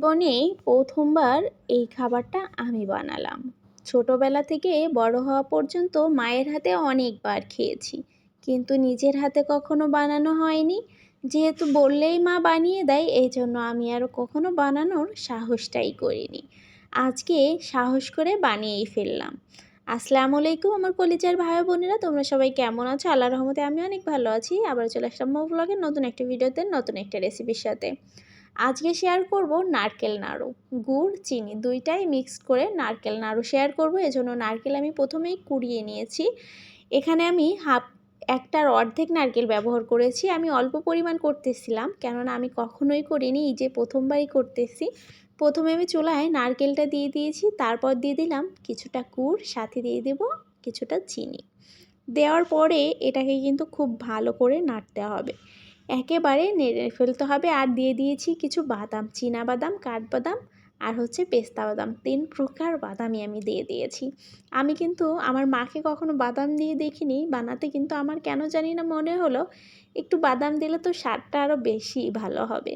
জীবনে প্রথমবার এই খাবারটা আমি বানালাম। ছোটোবেলা থেকে বড় হওয়া পর্যন্ত মায়ের হাতে অনেকবার খেয়েছি, কিন্তু নিজের হাতে কখনো বানানো হয়নি। যেহেতু বললেই মা বানিয়ে দেয় এই জন্য আমি আরও কখনো বানানোর সাহসটাই করিনি। আজকে সাহস করে বানিয়েই ফেললাম। আসসালামু আলাইকুম আমার কলিজার ভাই বোনেরা, তোমরা সবাই কেমন আছো? আল্লাহ রহমতে আমি অনেক ভালো আছি। আবার চলে আসলাম ব্লগের নতুন একটা ভিডিওতে, নতুন একটা রেসিপির সাথে। আজকে শেয়ার করব নারকেল নাড়ু। গুড়, চিনি দুইটাই মিক্স করে নারকেল নাড়ু শেয়ার করব। এজন্য নারকেল আমি প্রথমেই কুড়িয়ে নিয়েছি। এখানে আমি হাফ একটার অর্ধেক নারকেল ব্যবহার করেছি। আমি অল্প পরিমাণ করতেছিলাম, কেননা আমি কখনোই করিনি, এই যে প্রথমবারই করতেছি। প্রথমে আমি চুলায় নারকেলটা দিয়ে দিয়েছি, তারপর দিয়ে দিলাম কিছুটা গুড়, সাথে দিয়ে দেব কিছুটা চিনি। দেওয়ার পরে এটাকে কিন্তু খুব ভালো করে নাড়তে হবে। একেবারে নেড়ে ফেলতে হবে। আর দিয়ে দিয়েছি কিছু বাদাম চীনা বাদাম কাঠবাদাম আর হচ্ছে পেস্তা বাদাম। তিন প্রকার বাদামই আমি দিয়ে দিয়েছি। আমি কিন্তু আমার মাকে কখনো বাদাম দিয়ে দেখিনি। বানাতে কিন্তু আমার কেন জানি না মনে হলো। একটু বাদাম দিলে তো স্বাদটা আরও বেশি ভালো হবে।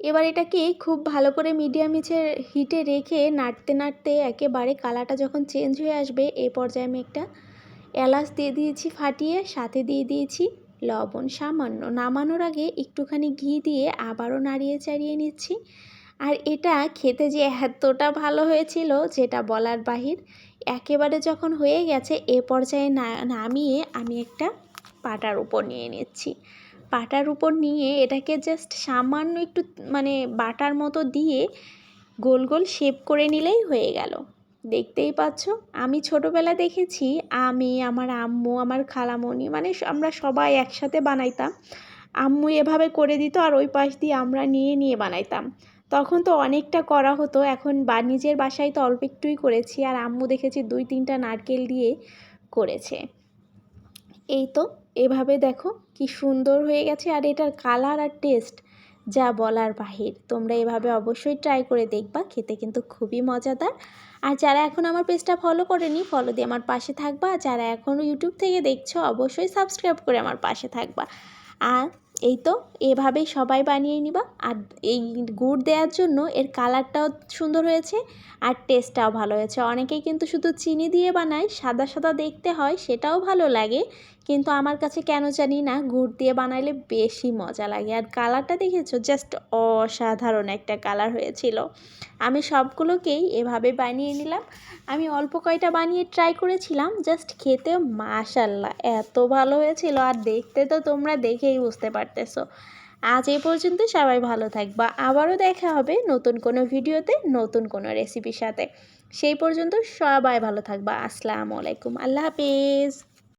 এবার এটাকে খুব ভালো করে মিডিয়াম হিচের হিটে রেখে নাড়তে নাড়তে একেবারে কালারটা যখন চেঞ্জ হয়ে আসবে এই পর্যায়ে আমি একটা এলাচ দিয়ে দিয়েছি ফাটিয়ে, সাথে দিয়ে দিয়েছি লবণ সামান্য নামানোর আগে একটুখানি ঘি দিয়ে আবারও নাড়িয়ে চাড়িয়ে নিচ্ছি। আর এটা খেতে যে এতটা ভালো হয়েছিল যেটা বলার বাহির, একেবারে যখন হয়ে গেছে এ পর্যায়ে নামিয়ে আমি একটা পাটার উপর নিয়ে নিচ্ছি। পাটার উপর নিয়ে এটাকে জাস্ট সামান্য একটু মানে বাটার মতো দিয়ে গোল গোল শেপ করে নিলেই হয়ে গেল। দেখতেই পাচ্ছ। আমি ছোটোবেলা দেখেছি, আমি, আমার আম্মু, আমার খালামণি মানে আমরা সবাই একসাথে বানাইতাম। আম্মু এভাবে করে দিত আর ওই পাশ দিয়ে আমরা নিয়ে নিয়ে বানাইতাম। তখন তো অনেকটা করা হতো, এখন বা, নিজের বাসায় তো অল্প একটুই করেছি আর আম্মু দেখেছি দুই, তিনটা নারকেল দিয়ে করেছে। এই তো, এভাবে দেখো কি সুন্দর হয়ে গেছে আর এটার কালার আর টেস্ট যা বলার বাহির। তোমরা এভাবে অবশ্যই ট্রাই করে দেখবা, খেতে কিন্তু খুবই মজাদার। আর যারা এখন আমার পেজটা ফলো করেনি ফলো দিয়ে আমার পাশে থাকবা। আর যারা এখনও ইউটিউব থেকে দেখছ, অবশ্যই সাবস্ক্রাইব করে আমার পাশে থাকবা। আর এই তো এভাবেই সবাই বানিয়ে নিবা। আর এই গুড় দেওয়ার জন্য এর কালারটাও সুন্দর হয়েছে আর টেস্টটাও ভালো হয়েছে। অনেকেই কিন্তু শুধু চিনি দিয়ে বানায়, সাদা সাদা দেখতে হয়, সেটাও ভালো লাগে। কিন্তু আমার কাছে কেন জানি না গুড় দিয়ে বানাইলে বেশি মজা লাগে। আর কালারটা দেখেছ? জাস্ট অসাধারণ একটা কালার হয়েছিল। আমি সবগুলোকেই এভাবে বানিয়ে নিলাম। আমি অল্প কয়টা বানিয়ে ট্রাই করেছিলাম, জাস্ট খেতে মাশাল্লাহ এত ভালো হয়েছিল। আর দেখতে তো তোমরা দেখেই বুঝতে পারতেছো। আজ এই পর্যন্ত সবাই ভালো থাকবা। আবারও দেখা হবে নতুন কোনো ভিডিওতে, নতুন কোনো রেসিপির সাথে। সেই পর্যন্ত সবাই ভালো থাকবা। আসসালামু আলাইকুম। আল্লাহ হাফিজ।